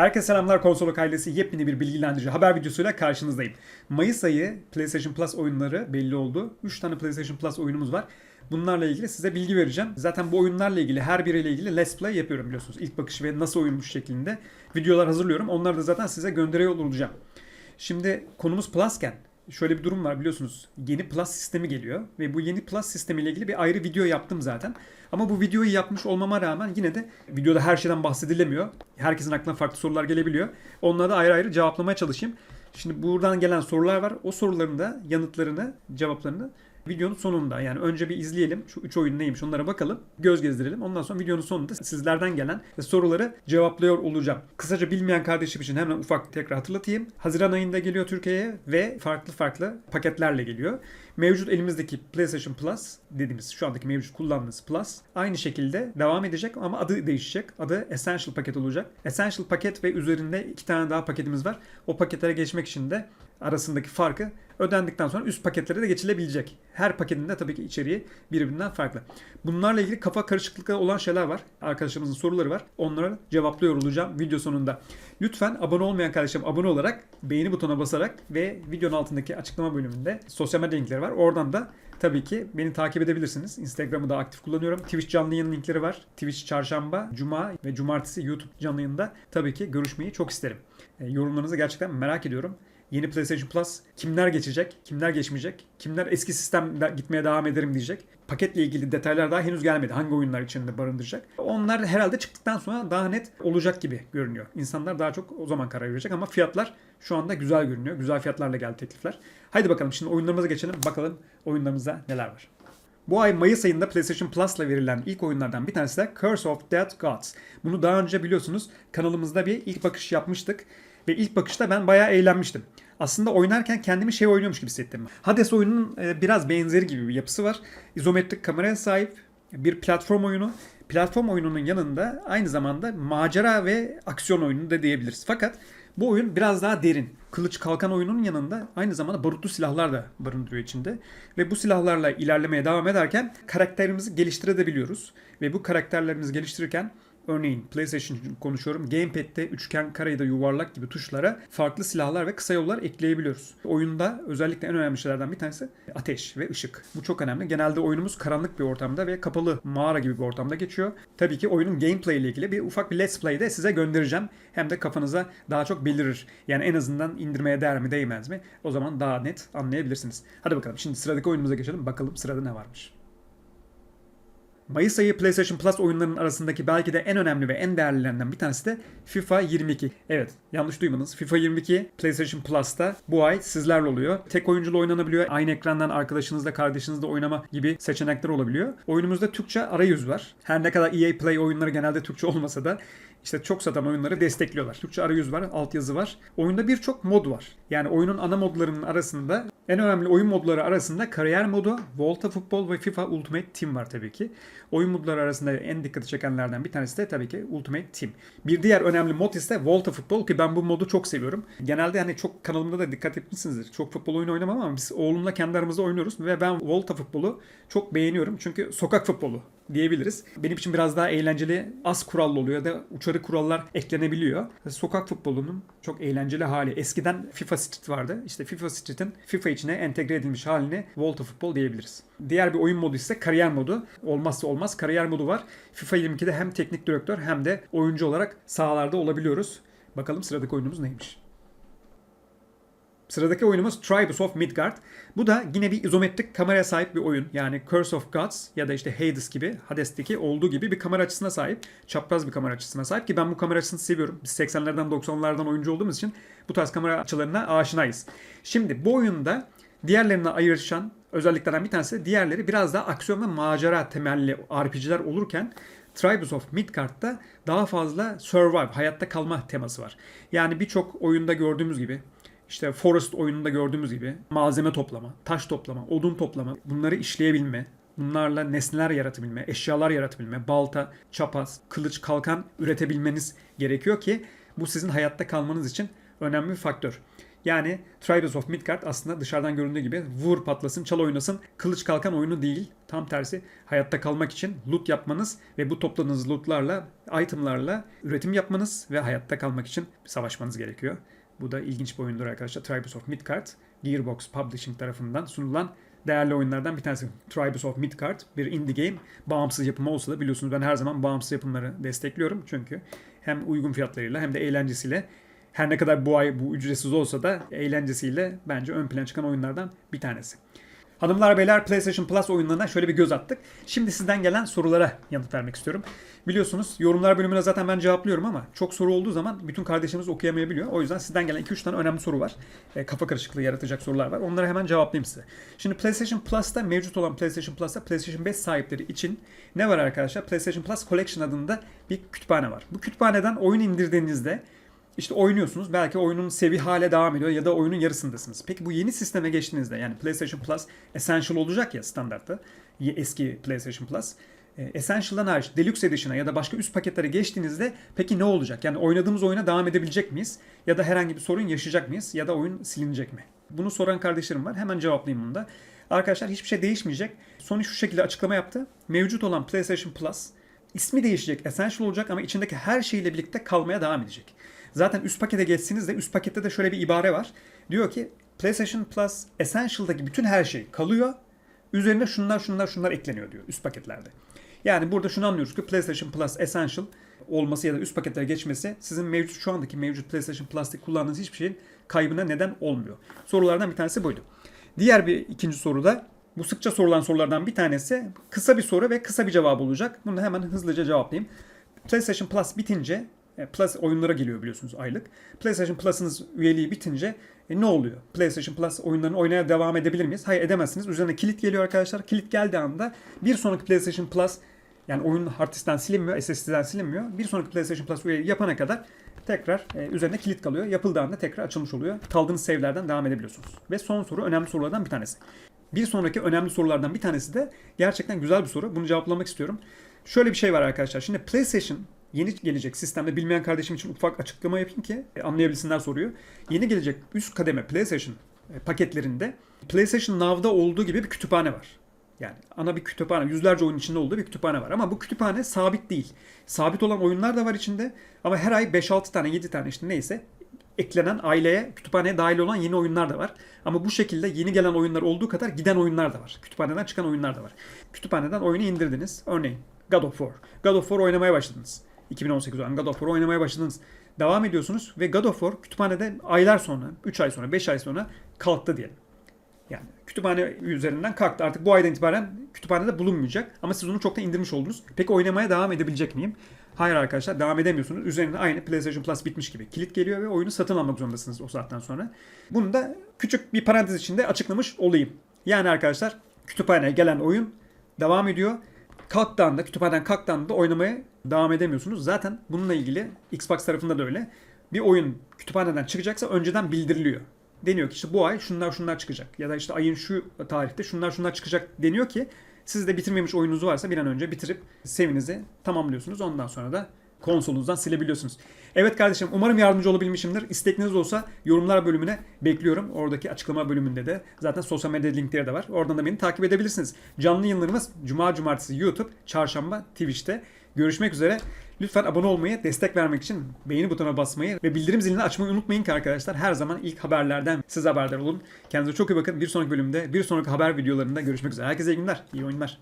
Herkese selamlar konsolok ailesi yepyeni bir bilgilendirici haber videosuyla karşınızdayım. Mayıs ayı PlayStation Plus oyunları belli oldu. 3 tane PlayStation Plus oyunumuz var. Bunlarla ilgili size bilgi vereceğim. Zaten bu oyunlarla ilgili her biriyle ilgili Let's Play yapıyorum biliyorsunuz. İlk bakış ve nasıl oyunmuş şeklinde videolar hazırlıyorum. Onları da zaten size gönderiyor olacağım. Şimdi konumuz Plus'ken şöyle bir durum var biliyorsunuz. Yeni Plus sistemi geliyor ve bu yeni Plus sistemiyle ilgili bir ayrı video yaptım zaten. Ama bu videoyu yapmış olmama rağmen yine de videoda her şeyden bahsedilemiyor. Herkesin aklına farklı sorular gelebiliyor. Onları da ayrı ayrı cevaplamaya çalışayım. Şimdi buradan gelen sorular var. O soruların da yanıtlarını, cevaplarını videonun sonunda yani önce bir izleyelim şu 3 oyun neymiş onlara bakalım. Göz gezdirelim. Ondan sonra videonun sonunda sizlerden gelen soruları cevaplıyor olacağım. Kısaca bilmeyen kardeşim için hemen ufak tekrar hatırlatayım. Haziran ayında geliyor Türkiye'ye ve farklı farklı paketlerle geliyor. Mevcut elimizdeki PlayStation Plus dediğimiz şu andaki mevcut kullandığımız Plus aynı şekilde devam edecek ama adı değişecek. Adı Essential paket olacak. Essential paket ve üzerinde iki tane daha paketimiz var. O paketlere geçmek için de arasındaki farkı ödendikten sonra üst paketlere de geçilebilecek. Her paketin de tabii ki içeriği birbirinden farklı. Bunlarla ilgili kafa karışıklıkları olan şeyler var. Arkadaşlarımızın soruları var. Onları cevaplıyor olacağım video sonunda. Lütfen abone olmayan kardeşim abone olarak beğeni butonuna basarak ve videonun altındaki açıklama bölümünde sosyal medya linkleri var. Oradan da tabii ki beni takip edebilirsiniz. Instagram'ı da aktif kullanıyorum. Twitch canlı yayın linkleri var. Twitch çarşamba, cuma ve cumartesi YouTube canlı yayında tabii ki görüşmeyi çok isterim. E, yorumlarınızı gerçekten merak ediyorum. Yeni PlayStation Plus kimler geçecek, kimler geçmeyecek, kimler eski sistemde gitmeye devam ederim diyecek. Paketle ilgili detaylar daha henüz gelmedi. Hangi oyunlar içinde barındıracak. Onlar herhalde çıktıktan sonra daha net olacak gibi görünüyor. İnsanlar daha çok o zaman karar verecek ama fiyatlar şu anda güzel görünüyor. Güzel fiyatlarla geldi teklifler. Haydi bakalım şimdi oyunlarımıza geçelim. Bakalım oyunlarımızda neler var. Bu ay Mayıs ayında PlayStation Plus'la verilen ilk oyunlardan bir tanesi de Curse of Dead Gods. Bunu daha önce biliyorsunuz kanalımızda bir ilk bakış yapmıştık. Ve ilk bakışta ben bayağı eğlenmiştim. Aslında oynarken kendimi şey oynuyormuş gibi hissettim. Hades oyunun e, biraz benzeri gibi bir yapısı var. İzometrik kameraya sahip bir platform oyunu. Platform oyununun yanında aynı zamanda macera ve aksiyon oyunu da diyebiliriz. Fakat bu oyun biraz daha derin. Kılıç kalkan oyunun yanında aynı zamanda barutlu silahlar da barındırıyor içinde. Ve bu silahlarla ilerlemeye devam ederken karakterimizi geliştirebiliyoruz. Ve bu karakterlerimizi geliştirirken Örneğin PlayStation için konuşuyorum. Gamepad'de üçgen, kare ya da yuvarlak gibi tuşlara farklı silahlar ve kısa yollar ekleyebiliyoruz. Oyunda özellikle en önemli şeylerden bir tanesi ateş ve ışık. Bu çok önemli. Genelde oyunumuz karanlık bir ortamda ve kapalı mağara gibi bir ortamda geçiyor. Tabii ki oyunun gameplay ile ilgili bir ufak bir let's play de size göndereceğim. Hem de kafanıza daha çok belirir. Yani en azından indirmeye değer mi değmez mi? O zaman daha net anlayabilirsiniz. Hadi bakalım şimdi sıradaki oyunumuza geçelim. Bakalım sırada ne varmış. Mayıs ayı PlayStation Plus oyunlarının arasındaki belki de en önemli ve en değerlilerinden bir tanesi de FIFA 22. Evet yanlış duymadınız. FIFA 22 PlayStation Plus'ta bu ay sizlerle oluyor. Tek oyunculu oynanabiliyor. Aynı ekrandan arkadaşınızla kardeşinizle oynama gibi seçenekler olabiliyor. Oyunumuzda Türkçe arayüz var. Her ne kadar EA Play oyunları genelde Türkçe olmasa da işte çok satan oyunları destekliyorlar. Türkçe arayüz var, altyazı var. Oyunda birçok mod var. Yani oyunun ana modlarının arasında en önemli oyun modları arasında kariyer modu, Volta Futbol ve FIFA Ultimate Team var tabii ki. Oyun modları arasında en dikkati çekenlerden bir tanesi de tabii ki Ultimate Team. Bir diğer önemli mod ise Volta Futbol ki ben bu modu çok seviyorum. Genelde hani çok kanalımda da dikkat etmişsinizdir. Çok futbol oyunu oynamam ama biz oğlumla kendi aramızda oynuyoruz ve ben Volta Futbol'u çok beğeniyorum. Çünkü sokak futbolu diyebiliriz. Benim için biraz daha eğlenceli, az kurallı oluyor da uçarı kurallar eklenebiliyor. Sokak futbolunun çok eğlenceli hali. Eskiden FIFA Street vardı. İşte FIFA Street'in FIFA içine entegre edilmiş halini Volta Futbol diyebiliriz. Diğer bir oyun modu ise kariyer modu. Olmazsa olmaz kariyer modu var. FIFA 22'de hem teknik direktör hem de oyuncu olarak sahalarda olabiliyoruz. Bakalım sıradaki oyunumuz neymiş? Sıradaki oyunumuz Tribes of Midgard. Bu da yine bir izometrik kameraya sahip bir oyun. Yani Curse of Gods ya da işte Hades gibi, Hades'teki olduğu gibi bir kamera açısına sahip. Çapraz bir kamera açısına sahip ki ben bu kamera açısını seviyorum. Biz 80'lerden 90'lardan oyuncu olduğumuz için bu tarz kamera açılarına aşinayız. Şimdi bu oyunda diğerlerine ayrışan özelliklerden bir tanesi diğerleri biraz daha aksiyon ve macera temelli RPG'ler olurken Tribes of Midgard'da daha fazla survive, hayatta kalma teması var. Yani birçok oyunda gördüğümüz gibi işte Forest oyununda gördüğümüz gibi malzeme toplama, taş toplama, odun toplama, bunları işleyebilme, bunlarla nesneler yaratabilme, eşyalar yaratabilme, balta, çapaz, kılıç, kalkan üretebilmeniz gerekiyor ki bu sizin hayatta kalmanız için önemli bir faktör. Yani Tribes of Midgard aslında dışarıdan göründüğü gibi vur patlasın, çal oynasın, kılıç kalkan oyunu değil. Tam tersi hayatta kalmak için loot yapmanız ve bu topladığınız lootlarla, itemlarla üretim yapmanız ve hayatta kalmak için savaşmanız gerekiyor. Bu da ilginç bir oyundur arkadaşlar. Tribes of Midgard, Gearbox Publishing tarafından sunulan değerli oyunlardan bir tanesi. Tribes of Midgard bir indie game. Bağımsız yapım olsa da biliyorsunuz ben her zaman bağımsız yapımları destekliyorum. Çünkü hem uygun fiyatlarıyla hem de eğlencesiyle her ne kadar bu ay bu ücretsiz olsa da eğlencesiyle bence ön plana çıkan oyunlardan bir tanesi. Hanımlar beyler PlayStation Plus oyunlarına şöyle bir göz attık. Şimdi sizden gelen sorulara yanıt vermek istiyorum. Biliyorsunuz yorumlar bölümüne zaten ben cevaplıyorum ama çok soru olduğu zaman bütün kardeşlerimiz okuyamayabiliyor. O yüzden sizden gelen 2-3 tane önemli soru var. E, kafa karışıklığı yaratacak sorular var. Onları hemen cevaplayayım size. Şimdi PlayStation Plus'ta mevcut olan PlayStation Plus'ta PlayStation 5 sahipleri için ne var arkadaşlar? PlayStation Plus Collection adında bir kütüphane var. Bu kütüphaneden oyun indirdiğinizde işte oynuyorsunuz. Belki oyunun sevi hale devam ediyor ya da oyunun yarısındasınız. Peki bu yeni sisteme geçtiğinizde yani PlayStation Plus Essential olacak ya standartta. Eski PlayStation Plus. E, Essential'dan hariç Deluxe Edition'a ya da başka üst paketlere geçtiğinizde peki ne olacak? Yani oynadığımız oyuna devam edebilecek miyiz? Ya da herhangi bir sorun yaşayacak mıyız? Ya da oyun silinecek mi? Bunu soran kardeşlerim var. Hemen cevaplayayım bunu da. Arkadaşlar hiçbir şey değişmeyecek. Sony şu şekilde açıklama yaptı. Mevcut olan PlayStation Plus ismi değişecek, Essential olacak ama içindeki her şeyle birlikte kalmaya devam edecek. Zaten üst pakete geçsiniz de üst pakette de şöyle bir ibare var. Diyor ki PlayStation Plus Essential'daki bütün her şey kalıyor. Üzerine şunlar şunlar şunlar ekleniyor diyor üst paketlerde. Yani burada şunu anlıyoruz ki PlayStation Plus Essential olması ya da üst paketlere geçmesi sizin mevcut şu andaki mevcut PlayStation Plus'ta kullandığınız hiçbir şeyin kaybına neden olmuyor. Sorulardan bir tanesi buydu. Diğer bir ikinci soru da bu sıkça sorulan sorulardan bir tanesi kısa bir soru ve kısa bir cevap olacak. Bunu hemen hızlıca cevaplayayım. PlayStation Plus bitince Plus oyunlara geliyor biliyorsunuz aylık. PlayStation Plus'ınız üyeliği bitince e, ne oluyor? PlayStation Plus oyunlarını oynaya devam edebilir miyiz? Hayır edemezsiniz. Üzerine kilit geliyor arkadaşlar. Kilit geldiği anda bir sonraki PlayStation Plus yani oyun hard diskten silinmiyor, SSD'den silinmiyor. Bir sonraki PlayStation Plus üyeliği yapana kadar tekrar e, üzerine kilit kalıyor. Yapıldığı anda tekrar açılmış oluyor. Kaldığınız save'lerden devam edebiliyorsunuz. Ve son soru önemli sorulardan bir tanesi. Bir sonraki önemli sorulardan bir tanesi de gerçekten güzel bir soru. Bunu cevaplamak istiyorum. Şöyle bir şey var arkadaşlar. Şimdi PlayStation yeni gelecek sistemde bilmeyen kardeşim için ufak açıklama yapayım ki e, anlayabilsinler soruyu. Yeni gelecek üst kademe PlayStation e, paketlerinde PlayStation Now'da olduğu gibi bir kütüphane var. Yani ana bir kütüphane, yüzlerce oyun içinde olduğu bir kütüphane var. Ama bu kütüphane sabit değil. Sabit olan oyunlar da var içinde. Ama her ay 5-6 tane, 7 tane işte neyse eklenen aileye, kütüphaneye dahil olan yeni oyunlar da var. Ama bu şekilde yeni gelen oyunlar olduğu kadar giden oyunlar da var. Kütüphaneden çıkan oyunlar da var. Kütüphaneden oyunu indirdiniz. Örneğin God of War. God of War oynamaya başladınız. 2018 olan God of War oynamaya başladınız. Devam ediyorsunuz ve God of War kütüphanede aylar sonra, 3 ay sonra, 5 ay sonra kalktı diyelim. Yani kütüphane üzerinden kalktı. Artık bu aydan itibaren kütüphanede bulunmayacak. Ama siz onu çoktan indirmiş oldunuz. Peki oynamaya devam edebilecek miyim? Hayır arkadaşlar devam edemiyorsunuz. Üzerine aynı PlayStation Plus bitmiş gibi kilit geliyor ve oyunu satın almak zorundasınız o saatten sonra. Bunu da küçük bir parantez içinde açıklamış olayım. Yani arkadaşlar kütüphaneye gelen oyun devam ediyor. Kalktığında, kütüphaneden kalktığında oynamaya devam edemiyorsunuz. Zaten bununla ilgili Xbox tarafında da öyle. Bir oyun kütüphaneden çıkacaksa önceden bildiriliyor. Deniyor ki işte bu ay şunlar şunlar çıkacak. Ya da işte ayın şu tarihte şunlar şunlar çıkacak deniyor ki siz de bitirmemiş oyununuz varsa bir an önce bitirip sevinizi tamamlıyorsunuz. Ondan sonra da konsolunuzdan silebiliyorsunuz. Evet kardeşim umarım yardımcı olabilmişimdir. İstekiniz olsa yorumlar bölümüne bekliyorum. Oradaki açıklama bölümünde de zaten sosyal medya linkleri de var. Oradan da beni takip edebilirsiniz. Canlı yayınlarımız Cuma, Cumartesi YouTube, Çarşamba Twitch'te. Görüşmek üzere. Lütfen abone olmayı, destek vermek için beğeni butonuna basmayı ve bildirim zilini açmayı unutmayın ki arkadaşlar her zaman ilk haberlerden siz haberdar olun. Kendinize çok iyi bakın. Bir sonraki bölümde, bir sonraki haber videolarında görüşmek üzere. Herkese iyi günler, iyi oyunlar.